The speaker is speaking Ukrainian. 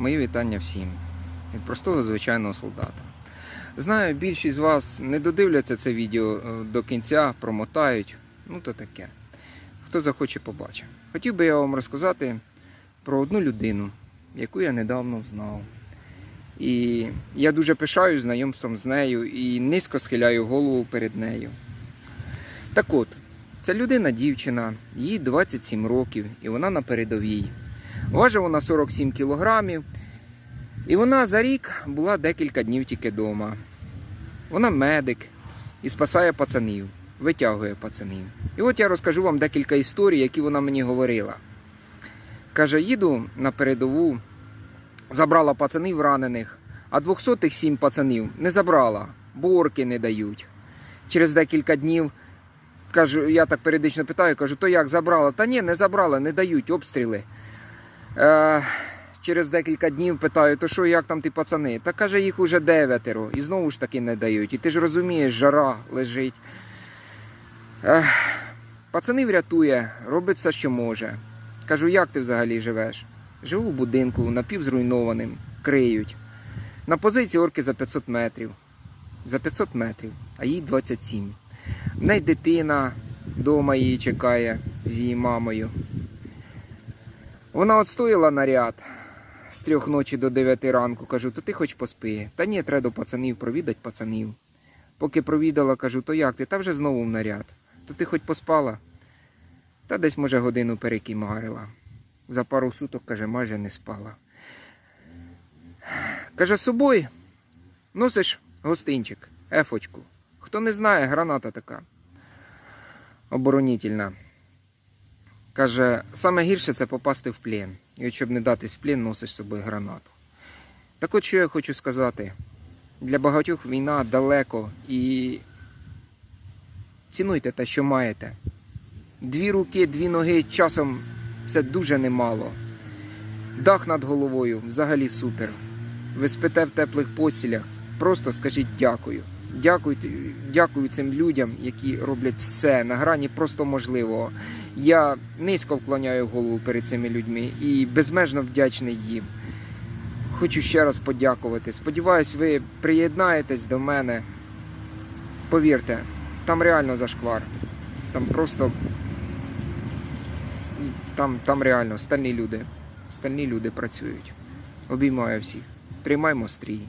Мої вітання всім від простого звичайного солдата. Знаю, більшість з вас не додивляться це відео е, до кінця, промотають. Ну то таке. Хто захоче, побачить. Хотів би я вам розказати про одну людину, яку я недавно знав. І я дуже пишаю знайомством з нею і низько схиляю голову перед нею. Так от, ця людина дівчина, їй 27 років, і вона на передовій. Важить вона 47 кілограмів. І вона за рік була декілька днів тільки вдома. Вона медик і спасає пацанів, витягує пацанів. І от я розкажу вам декілька історій, які вона мені говорила. Каже, їду на передову, забрала пацанів ранених, а 207 пацанів не забрала, бо орки не дають. Через декілька днів кажу, я так періодично питаю, кажу, то як забрала? Та ні, не забрала, не дають обстріли. Е, через декілька днів питаю, то що, як там ті пацани? Та каже, їх уже дев'ятеро, і знову ж таки не дають. І ти ж розумієш, жара лежить. Ех, пацанів врятує, робить все, що може. Кажу, як ти взагалі живеш? Живу в будинку, напівзруйнованим, криють. На позиції орки за 500 метрів. За 500 метрів, а їй 27. В неї дитина вдома її чекає з її мамою. Вона от стояла наряд з трьох ночі до 9 ранку. Кажу, то ти хоч поспи. Та ні, треба до пацанів провідати пацанів. Поки провідала, кажу, то як ти? Та вже знову в наряд. То ти хоч поспала? Та десь, може, годину перекимарила. За пару суток, каже, майже не спала. Каже, з собою носиш гостинчик, ефочку. Хто не знає, граната така. Оборонительна. Каже, саме гірше це попасти в плен. І от щоб не датись в плен, носиш з собою гранату. Так от що я хочу сказати. Для багатьох війна далеко і цінуйте те, що маєте. Дві руки, дві ноги часом це дуже немало. Дах над головою взагалі супер. Ви спите в теплих постілях. Просто скажіть дякую. Дякуйте, дякую цим людям, які роблять все на грані просто можливого. Я низько вклоняю голову перед цими людьми і безмежно вдячний їм. Хочу ще раз подякувати. Сподіваюсь, ви приєднаєтесь до мене. Повірте, там реально зашквар. Там просто. Там, там реально стальні люди. Стальні люди працюють. Обіймаю всіх. Приймаймо стрій.